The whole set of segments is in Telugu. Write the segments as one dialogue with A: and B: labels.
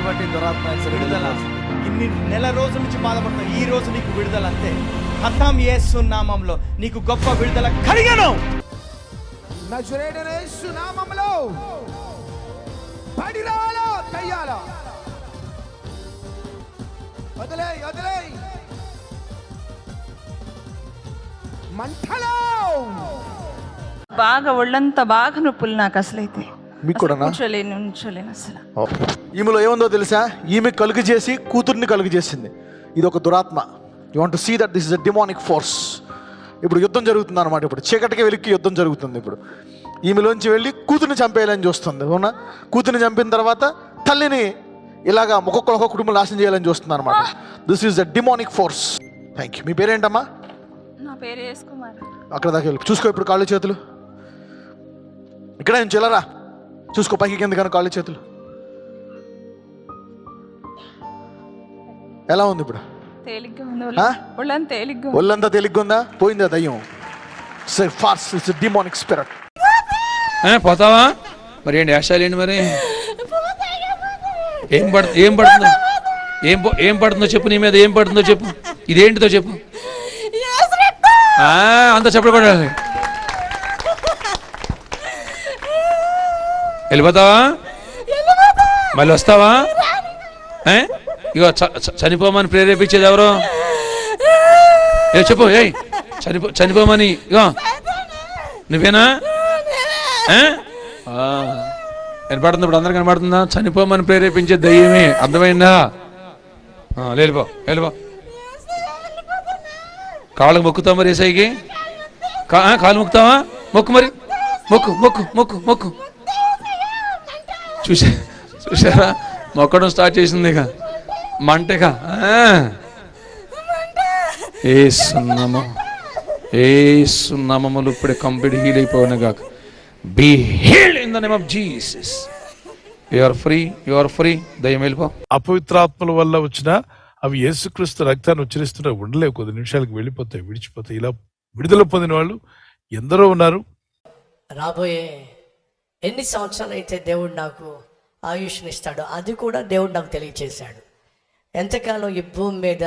A: ఎటువంటి దురాత్మ
B: విడుదల. ఇన్ని నెల రోజుల నుంచి బాధపడుతున్నావు ఈ రోజు నీకు విడుదల అంతే. హతాం యేసు నామంలో. నీకు గొప్ప విడుదల కలిగను.
C: నజరేయుడైన యేసు నామములో పడిరాలో దయ్యాల వదిలే వదిలే మంటలో.
D: బాగా ఒళ్ళంతా బాగా నొప్పులు నాకు అసలైతే.
E: మీకు కూడానా?
D: కూర్చోలేను ఉంచోలేను అసలు.
E: ఈమెలో ఏముందో తెలుసా? ఈమె కలుగు చేసి కూతుర్ని కలుగు చేసింది. ఇది ఒక దురాత్మ you want see that this is a demonic force ఇప్పుడు యుద్ధం జరుగుతుంది అనమాట ఇప్పుడు. చీకటికి వెలికి యుద్ధం జరుగుతుంది ఇప్పుడు. ఈమెలోంచి వెళ్ళి కూతుర్ని చంపేయాలని చూస్తుంది అవునా? కూతుర్ని చంపిన తర్వాత తల్లిని ఇలాగా ఒక్కొక్క ఒక్కొక్క కుటుంబం నాశనం చేయాలని చూస్తుంది అనమాట this is the demonic force thank you మీ పేరేంటమ్మా?
D: నా పేరు వేసుకుమార్
E: అక్కడ దాకా వెళ్ళి. చూసుకో ఇప్పుడు కాళ్ళు చేతులు. ఇక్కడ నుంచి వెళ్ళరా? చూసుకో పైకి కింద కానీ కాళ్ళు చేతులు. ఎలా ఉంది ఇప్పుడు?
D: ఒళ్ళంతా తేలిగ్గా ఉంది.
E: పోయిందా దయ్యం? ఫార్స్ ఇట్స్ డిమానిక్ స్పిరిట్
F: ఏ, పోతావా? మరి ఏంటి వేషాలు ఏంటి మరి? ఏం పడు ఏం పడుతుందో? ఏం ఏం పడుతుందో చెప్పు నీ మీద ఏం పడుతుందో చెప్పు. ఇదేంటిదో చెప్పు. ఆ, అంత చెప్పలు వెళ్ళిపోతావా? మళ్ళీ వస్తావా? ఏ? ఇగో చనిపోమని ప్రేరేపించేది ఎవరు? ఏ చెప్పు ఏయ్ చనిపో చనిపోమని ఇగో. నువ్వేనా? ఏ? కనపడుతుంది ఇప్పుడు అందరు కనపడుతుందా చనిపోమని ప్రేరేపించే దయ్యమే. అర్థమైందా? ఆ, వెళ్ళిపో కాళ్ళకు మొక్కుతావు మరి ఏసైకి? కాలు మొక్కుతావా? మొక్కు మరి. మొక్కు మొక్కు మొక్కు మొక్కు. చూసా చూసారా? మొక్కడం స్టార్ట్ చేసింది ఇక. మంటగా ఏ సున్నము ఏ సున్నమములు ఇప్పుడే కంప్లీట్ హీల్ అయిపోయిన కాక. Be healed in the name of Jesus you are free you are free దయ్యం వెళ్ళిపో.
G: అపవిత్రాత్మల వల్ల వచ్చిన అవి యేసుక్రీస్తు రక్తాన్ని ఉచ్చరిస్తుంటే ఉండలేవు. కొద్ది నిమిషాలకు వెళ్ళిపోతాయి విడిచిపోతాయి. ఇలా విడుదల పొందిన వాళ్ళు ఎందరో ఉన్నారు.
H: రాబోయే ఎన్ని సంవత్సరాలు అయితే దేవుడు నాకు ఆయుష్ని ఇస్తాడో అది కూడా దేవుడు నాకు తెలియచేశాడు. ఎంతకాలం ఈ భూమి మీద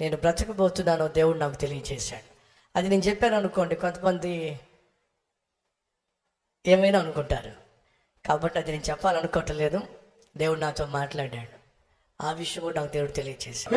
H: నేను బ్రతకబోతున్నానో దేవుడు నాకు తెలియచేశాడు. అది నేను చెప్పాను అనుకోండి కొంతమంది ఏమైనా అనుకుంటారు. కాబట్టి అది నేను చెప్పాలనుకోవట్లేదు. దేవుడు నాతో మాట్లాడాడు. ఆ విషయం కూడా నాకు దేవుడు తెలియచేశాడు.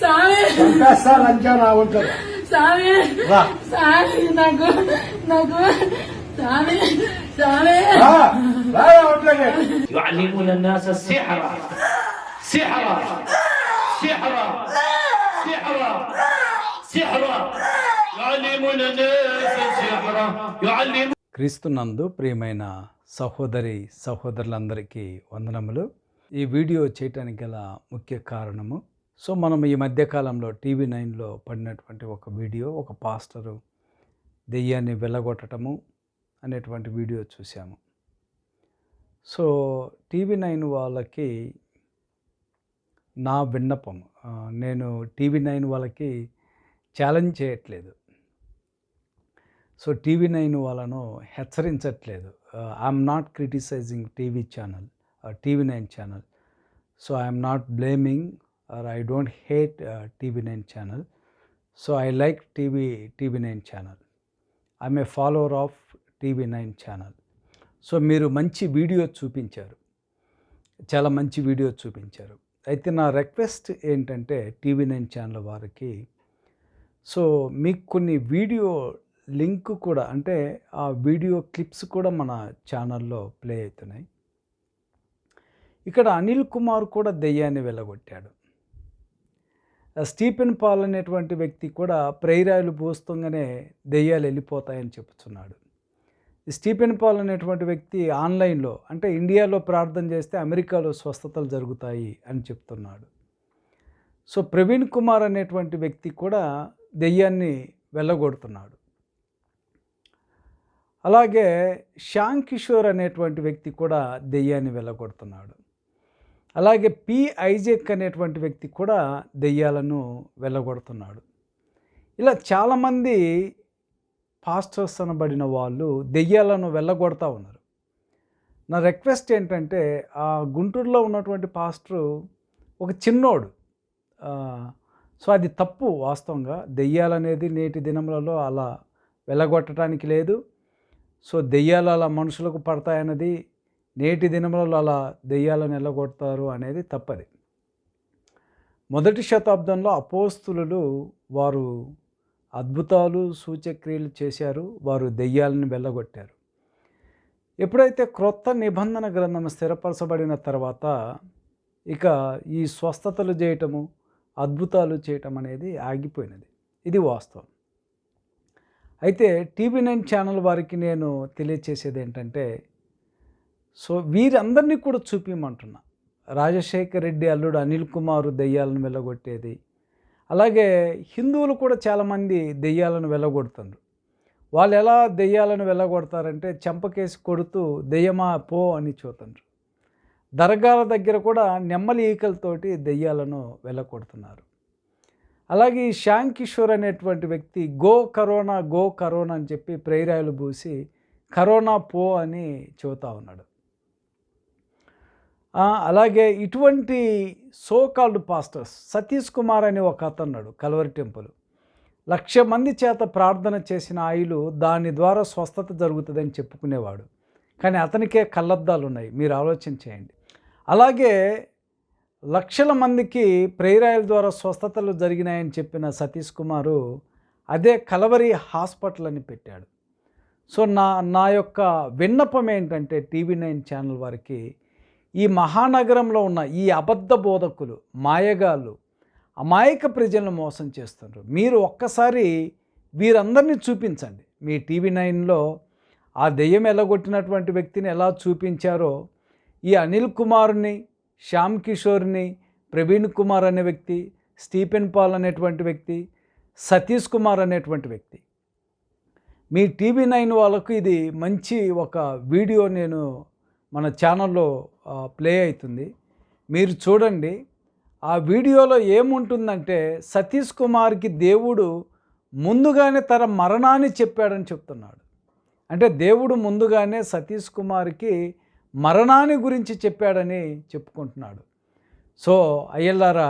I: సామే సామే నాకు నాకు సామే సామే
J: يعلمون الناس السحر سحر سحر سحر سحر يعلمون الناس السحر يعلمون
K: క్రీస్తునందు ప్రియమైన సహోదరి సహోదరులందరికీ వందనములు ఈ వీడియో చేయటానికి గల ముఖ్య కారణము సో మనం ఈ మధ్యకాలంలో టీవీ నైన్లో పడినటువంటి ఒక వీడియో ఒక పాస్టరు దెయ్యాన్ని వెళ్ళగొట్టడము అనేటువంటి వీడియో చూసాము సో టీవీ నైన్ వాళ్ళకి నా విన్నపం నేను టీవీ నైన్ వాళ్ళకి ఛాలెంజ్ చేయట్లేదు. సో టీవీ నైన్ వాళ్ళను హెచ్చరించట్లేదు. I'm not criticising TV channel TV nine channel. So I'm not blaming or I don't hate TV nine channel. So I like TV TV nine channel. I'm a follower of TV nine channel. So మీరు మంచి వీడియో చూపించారు. చాలా మంచి వీడియో చూపించారు. అయితే నా రిక్వెస్ట్ ఏంటంటే టీవీ నైన్ ఛానల్ వారికి సో మీకు కొన్ని వీడియో లింక్ కూడా అంటే ఆ వీడియో క్లిప్స్ కూడా మన ఛానల్లో ప్లే అవుతున్నాయి. ఇక్కడ అనిల్ కుమార్ కూడా దెయ్యాన్ని వెళ్ళగొట్టాడు స్టీఫెన్ పాల్ అనేటువంటి వ్యక్తి కూడా ప్రేరాయలు పోస్తుంగానే దెయ్యాలు వెళ్ళిపోతాయని చెప్తున్నాడు. స్టీఫెన్ పాల్ అనేటువంటి వ్యక్తి ఆన్లైన్లో అంటే ఇండియాలో ప్రార్థన చేస్తే అమెరికాలో స్వస్థతలు జరుగుతాయి అని చెప్తున్నాడు. సో ప్రవీణ్ కుమార్ అనేటువంటి వ్యక్తి కూడా దెయ్యాన్ని వెళ్ళగొడుతున్నాడు. అలాగే శ్యామ్ కిషోర్ అనేటువంటి వ్యక్తి కూడా దెయ్యాన్ని వెళ్ళగొడుతున్నాడు. అలాగే పి ఐజెక్ అనేటువంటి వ్యక్తి కూడా దెయ్యాలను వెళ్ళగొడుతున్నాడు. ఇలా చాలామంది పాస్టర్స్ అనబడిన వాళ్ళు దెయ్యాలను వెళ్ళగొడతా ఉన్నారు. నా రిక్వెస్ట్ ఏంటంటే ఆ గుంటూరులో ఉన్నటువంటి పాస్టరు ఒక చిన్నోడు. సో అది తప్పు వాస్తవంగా. దెయ్యాలనేది నేటి దినములలో అలా వెళ్ళగొట్టడానికి లేదు. సో దెయ్యాలు అలా మనుషులకు పడతాయన్నది నేటి దినములలో అలా దెయ్యాలను నిలగొడతారు అనేది తప్పది. మొదటి శతాబ్దంలో అపోస్తులు వారు అద్భుతాలు సూచక్రియలు చేశారు వారు దెయ్యాలను వెళ్ళగొట్టారు ఎప్పుడైతే క్రొత్త నిబంధన గ్రంథం స్థిరపరచబడిన తర్వాత ఇక ఈ స్వస్థతలు చేయటము అద్భుతాలు చేయటం అనేది ఆగిపోయినది. ఇది వాస్తవం. అయితే టీవీ నైన్ ఛానల్ వారికి నేను తెలియచేసేది ఏంటంటే సో వీరందరినీ కూడా చూపించమంటున్నా రాజశేఖర్ రెడ్డి అల్లుడు అనిల్ కుమార్ దెయ్యాలను వెళ్ళగొట్టేది అలాగే హిందువులు కూడా చాలామంది దెయ్యాలను వెళ్ళగొడుతున్నారు వాళ్ళు ఎలా దెయ్యాలను వెళ్ళగొడతారంటే చెంపకేసి కొడుతూ దెయ్యమా పో అని చూతుండ్రు. దర్గాల దగ్గర కూడా నెమ్మలి ఈకలతోటి దెయ్యాలను వెళ్ళగొడుతున్నారు అలాగే ఈ శ్యామ్ కిషోర్ అనేటువంటి వ్యక్తి గో కరోనా గో కరోనా అని చెప్పి ప్రేరాయలు పూసి కరోనా పో అని చెబుతా ఉన్నాడు. అలాగే ఇటువంటి so called pastors Satish Kumar అని ఒక అతన్నాడు కల్వరి టెంపుల్. లక్ష మంది చేత ప్రార్థన చేసిన ఆయిలు దాని ద్వారా స్వస్థత జరుగుతుందని చెప్పుకునేవాడు. కానీ అతనికే కళ్ళద్దాలు ఉన్నాయి మీరు ఆలోచన చేయండి. అలాగే లక్షల మందికి ప్రేరాయల ద్వారా స్వస్థతలు జరిగినాయని చెప్పిన సతీష్ కుమారు అదే కలవరి హాస్పిటల్ అని పెట్టాడు. సో నా నా యొక్క విన్నపం ఏంటంటే టీవీ నైన్ ఛానల్ వారికి ఈ మహానగరంలో ఉన్న ఈ అబద్ధ బోధకులు మాయగాళ్ళు అమాయక ప్రజలను మోసం చేస్తున్నారు మీరు ఒక్కసారి వీరందరినీ చూపించండి. మీ టీవీ నైన్లో ఆ దెయ్యం ఎలగొట్టినటువంటి వ్యక్తిని ఎలా చూపించారో ఈ అనిల్ కుమార్ని శ్యామ్ కిషోర్ని ప్రవీణ్ కుమార్ అనే వ్యక్తి స్టీఫెన్ పాల్ అనేటువంటి వ్యక్తి సతీష్ కుమార్ అనేటువంటి వ్యక్తి. మీ టీవీ నైన్ వాళ్ళకు ఇది మంచి ఒక వీడియో నేను మన ఛానల్లో ప్లే అవుతుంది మీరు చూడండి ఆ వీడియోలో ఏముంటుందంటే సతీష్ కుమార్కి దేవుడు ముందుగానే తన మరణాన్ని చెప్పాడని చెప్తున్నాడు. అంటే దేవుడు ముందుగానే సతీష్ కుమార్కి మరణాన్ని గురించి చెప్పాడని చెప్పుకుంటున్నాడు. సో అయ్యల్లారా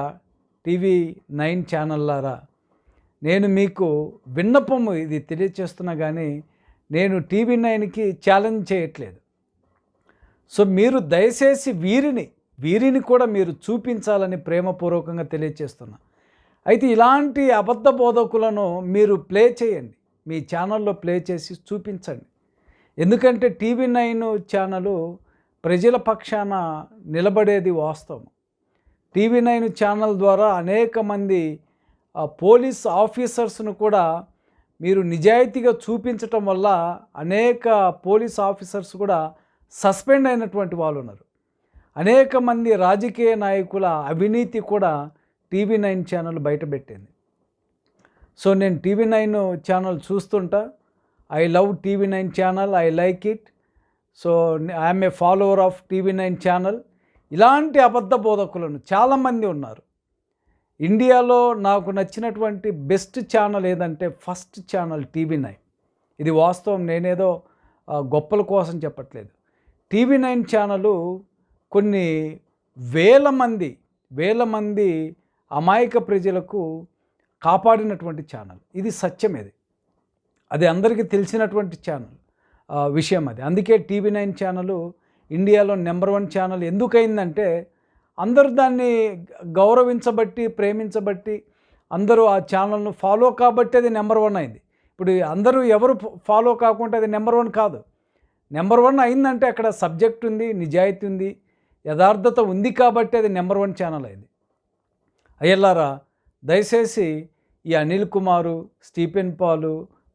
K: టీవీ నైన్ ఛానల్లారా నేను మీకు విన్నపము ఇది తెలియచేస్తున్నా కానీ నేను టీవీ నైన్కి ఛాలెంజ్ చేయట్లేదు. సో మీరు దయచేసి వీరిని వీరిని కూడా మీరు చూపించాలని ప్రేమపూర్వకంగా తెలియచేస్తున్నా. అయితే ఇలాంటి అబద్ధ బోధకులను మీరు ప్లే చేయండి. మీ ఛానల్లో ప్లే చేసి చూపించండి. ఎందుకంటే టీవీ నైన్ ఛానల్ ప్రజల పక్షాన నిలబడేది వాస్తవం. టీవీ నైన్ ఛానల్ ద్వారా అనేక మంది ఆ, పోలీస్ ఆఫీసర్స్ను కూడా మీరు నిజాయితీగా చూపించటం వల్ల అనేక పోలీస్ ఆఫీసర్స్ కూడా సస్పెండ్ అయినటువంటి వాళ్ళు ఉన్నారు అనేక మంది రాజకీయ నాయకుల అవినీతి కూడా టీవీ నైన్ ఛానల్ బయటపెట్టింది సో నేను TV nine channel చూస్తుంటా. I love TV nine channel I like it. So I'm a follower of TV nine channel. ఇలాంటి అబద్ధ బోధకులను చాలామంది ఉన్నారు. ఇండియాలో నాకు నచ్చినటువంటి బెస్ట్ ఛానల్ ఏదంటే ఫస్ట్ ఛానల్ టీవీ నైన్. ఇది వాస్తవం నేనేదో గొప్పల కోసం చెప్పట్లేదు. టీవీ నైన్ ఛానలు కొన్ని వేల మంది వేల మంది అమాయక ప్రజలకు కాపాడినటువంటి ఛానల్. ఇది సత్యం ఇది. అది అందరికీ తెలిసినటువంటి ఛానల్ విషయం అది. అందుకే టీవీ నైన్ ఛానల్ ఇండియాలో నెంబర్ వన్ ఛానల్ ఎందుకైందంటే అందరూ దాన్ని గౌరవించబట్టి ప్రేమించబట్టి అందరూ ఆ ఛానల్ను ఫాలో కాబట్టి అది నెంబర్ వన్ అయింది. ఇప్పుడు అందరూ ఎవరు ఫాలో కాకుండా అది నెంబర్ వన్ కాదు. నెంబర్ వన్ అయిందంటే అక్కడ సబ్జెక్ట్ ఉంది నిజాయితీ ఉంది యథార్థత ఉంది కాబట్టి అది నెంబర్ వన్ ఛానల్ అయింది. అయ్యల్లారా దయచేసి ఈ అనిల్ కుమారు స్టీఫెన్ పాలు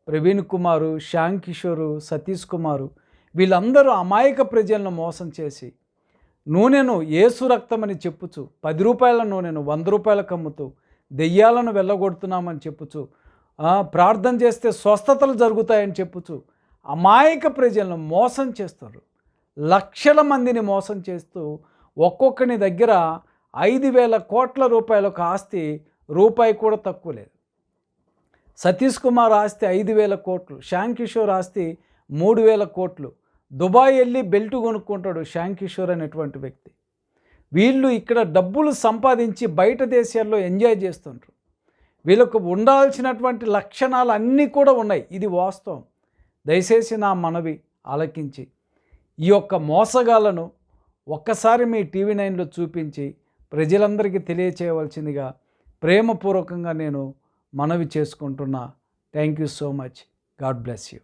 K: ప్రవీణ్ కుమారు శ్యామ్ కిషోరు సతీష్ కుమారు వీళ్ళందరూ అమాయక ప్రజలను మోసం చేసి నూనెను ఏసు రక్తమని చెప్పుచు పది రూపాయల నూనెను వంద రూపాయలకు అమ్ముతూ దెయ్యాలను వెళ్ళగొడుతున్నామని చెప్పుచు ప్రార్థన చేస్తే స్వస్థతలు జరుగుతాయని చెప్పుచు అమాయక ప్రజలను మోసం చేస్తారు. లక్షల మందిని మోసం చేస్తూ ఒక్కొక్కని దగ్గర ఐదు వేల కోట్ల రూపాయలకు ఆస్తి రూపాయి కూడా తక్కువ లేదు. సతీష్ కుమార్ ఆస్తి ఐదు వేల కోట్లు శ్యామ్ కిషోర్ ఆస్తి మూడు వేల కోట్లు. దుబాయ్ వెళ్ళి బెల్ట్ కొనుక్కుంటాడు శ్యామ్ కిషోర్ అనేటువంటి వ్యక్తి. వీళ్ళు ఇక్కడ డబ్బులు సంపాదించి బయట దేశాల్లో ఎంజాయ్ చేస్తుంటారు వీళ్ళకు ఉండాల్సినటువంటి లక్షణాలు అన్నీ కూడా ఉన్నాయి. ఇది వాస్తవం. దయచేసి నా మనవి ఆలకించి. ఈ యొక్క మోసగాలను ఒక్కసారి మీ టీవీ నైన్లో చూపించి ప్రజలందరికీ తెలియచేయవలసిందిగా ప్రేమపూర్వకంగా నేను మనవి చేసుకుంటున్నా. Thank you so much. God bless you.